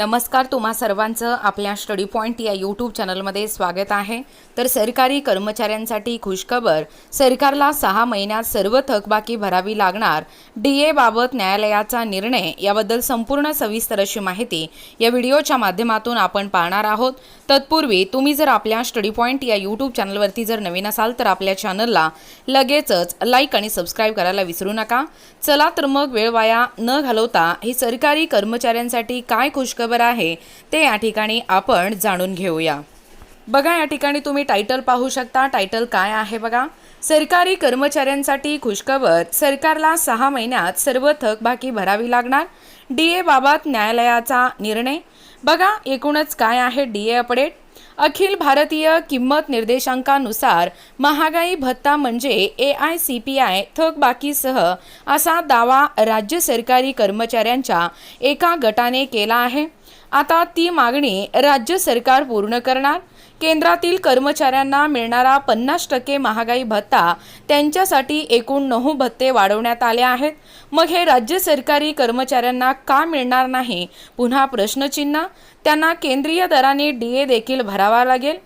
नमस्कार तुम्हा सर्वांचं आपल्या स्टडी पॉईंट या यूट्यूब चॅनलमध्ये स्वागत आहे. तर सरकारी कर्मचाऱ्यांसाठी खुशखबर सरकारला सहा महिन्यात सर्व थकबाकी भरावी लागणार डी एबाबत न्यायालयाचा निर्णय याबद्दल संपूर्ण सविस्तर अशी माहिती या व्हिडिओच्या माध्यमातून आपण पाहणार आहोत. तत्पूर्वी तुम्ही जर आपल्या स्टडी पॉईंट या यूट्यूब चॅनलवरती जर नवीन असाल तर आपल्या चॅनलला लगेचच लाईक आणि सबस्क्राईब करायला विसरू नका. चला तर मग वेळ वाया न घालवता ही सरकारी कर्मचाऱ्यांसाठी काय खुशखबर आहे. ते या ठिकाणी आपण जाणून घेऊया. बघा या ठिकाणी तुम्ही टायटल पाहू शकता. टायटल काय आहे बघा? सरकारी कर्मचाऱ्यांसाठी खुशखबर. सरकारला सहा महिन्यात सर्व थकबाकी भरावी लागणार. डी ए बाबत न्यायालयाचा निर्णय. बघा एकूणच काय आहे D A update Akhil Bharatiya किंमत निर्देशांकानुसार महागाई भत्ता म्हणजे A I C P I थकबाकीसह असा दावा राज्य सरकारी कर्मचाऱ्यांच्या एका गटाने केला आहे. आता ती मागणी राज्य सरकार पूर्ण करणार? केंद्रातील कर्मचाऱ्यांना मिळणारा पन्नास टक्के महागाई भत्ता त्यांच्यासाठी एकूण नऊ भत्ते वाढवण्यात आले आहेत. मग हे राज्य सरकारी कर्मचाऱ्यांना का मिळणार नाही? पुन्हा प्रश्नचिन्ह? त्यांना केंद्रीय दराने डी ए देखील भरावा लागेल.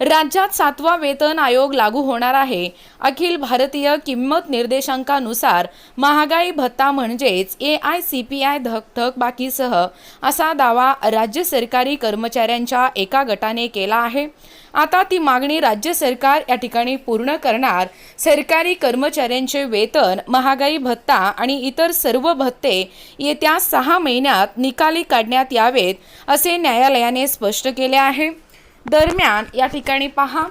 राज्यात सातवा वेतन आयोग लागू होणार आहे. अखिल भारतीय किंमत निर्देशांकानुसार महागाई भत्ता म्हणजेच A I C P I धकधक बाकीसह असा दावा राज्य सरकारी कर्मचाऱ्यांच्या एका गटाने केला आहे. आता ती मागणी राज्य सरकार या ठिकाणी पूर्ण करणार. सरकारी कर्मचाऱ्यांचे वेतन महागाई भत्ता आणि इतर सर्व भत्ते येत्या सहा महिन्यात निकाली काढण्यात यावेत असे न्यायालयाने स्पष्ट केले आहे. दरम्यान या ठिकाणी पहा.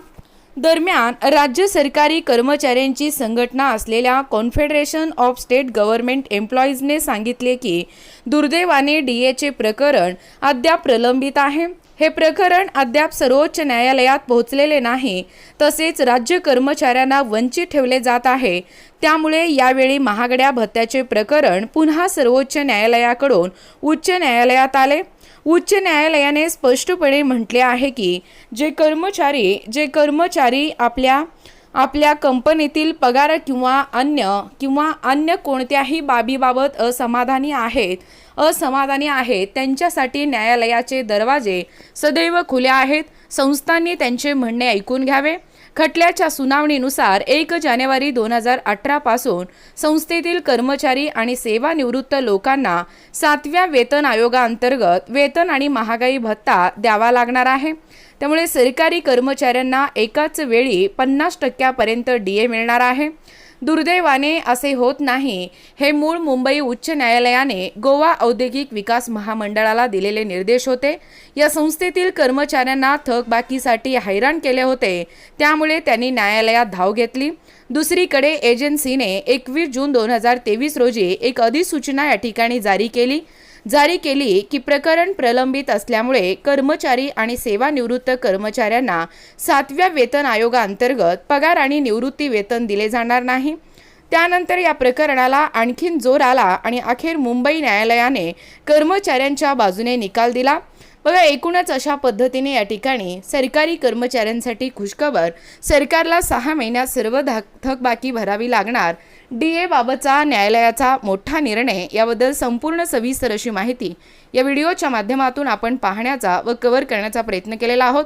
दरम्यान राज्य सरकारी कर्मचाऱ्यांची संघटना असलेल्या कॉन्फेडरेशन ऑफ स्टेट गव्हर्नमेंट एम्प्लॉईजने सांगितले की दुर्दैवाने डी एचे प्रकरण अद्याप प्रलंबित आहे. हे प्रकरण अद्याप सर्वोच्च न्यायालयात पोहोचलेले नाही. तसेच राज्य कर्मचाऱ्यांना वंचित ठेवले जात आहे. त्यामुळे यावेळी महागड्या भत्त्याचे प्रकरण पुन्हा सर्वोच्च न्यायालयाकडून उच्च न्यायालयात आले. उच्च न्यायालयाने स्पष्टपणे म्हटले आहे की जे कर्मचारी जे कर्मचारी आपल्या आपल्या कंपनीतील पगार किंवा अन्य किंवा अन्य कोणत्याही बाबीबाबत असमाधानी आहेत असमाधानी आहेत त्यांच्यासाठी न्यायालयाचे दरवाजे सदैव खुले आहेत. संस्थांनी त्यांचे म्हणणे ऐकून घ्यावे. खटल्याच्या सुनावणीनुसार एक जानेवारी दोन हजार अठरापासून संस्थेतील कर्मचारी आणि सेवानिवृत्त लोकांना सातव्या वेतन आयोगाअंतर्गत वेतन आणि महागाई भत्ता द्यावा लागणार आहे. त्यामुळे सरकारी कर्मचाऱ्यांना एकाच वेळी पन्नास टक्क्यापर्यंत डी ए मिळणार आहे. दुर्दैवाने असे होत नाही. हे मूळ मुंबई उच्च न्यायालयाने गोवा औद्योगिक विकास महामंडळाला दिलेले निर्देश होते. या संस्थेतील कर्मचाऱ्यांना थकबाकीसाठी हैराण केले होते. त्यामुळे त्यांनी न्यायालयात धाव घेतली. दुसरीकडे एजन्सीने एकवीस जून दोन हजार तेवीस रोजी एक अधिसूचना या ठिकाणी जारी केली. जारी केली की प्रकरण प्रलंबित असल्यामुळे कर्मचारी आणि सेवानिवृत्त कर्मचाऱ्यांना सातव्या वेतन आयोगाअंतर्गत पगार आणि निवृत्ती वेतन दिले जाणार नाही. त्यानंतर या प्रकरणाला आणखीन जोर आला आणि अखेर मुंबई न्यायालयाने कर्मचाऱ्यांच्या बाजूने निकाल दिला. बघा एकूणच अशा पद्धतीने या ठिकाणी सरकारी कर्मचाऱ्यांसाठी खुशखबर. सरकारला सहा महिन्यात सर्व धक थकबाकी भरावी लागणार. डी ए बाबतचा न्यायालयाचा मोठा निर्णय याबद्दल संपूर्ण सविस्तर अशी माहिती या व्हिडिओच्या माध्यमातून आपण पाहण्याचा व कव्हर करण्याचा प्रयत्न केलेला आहोत.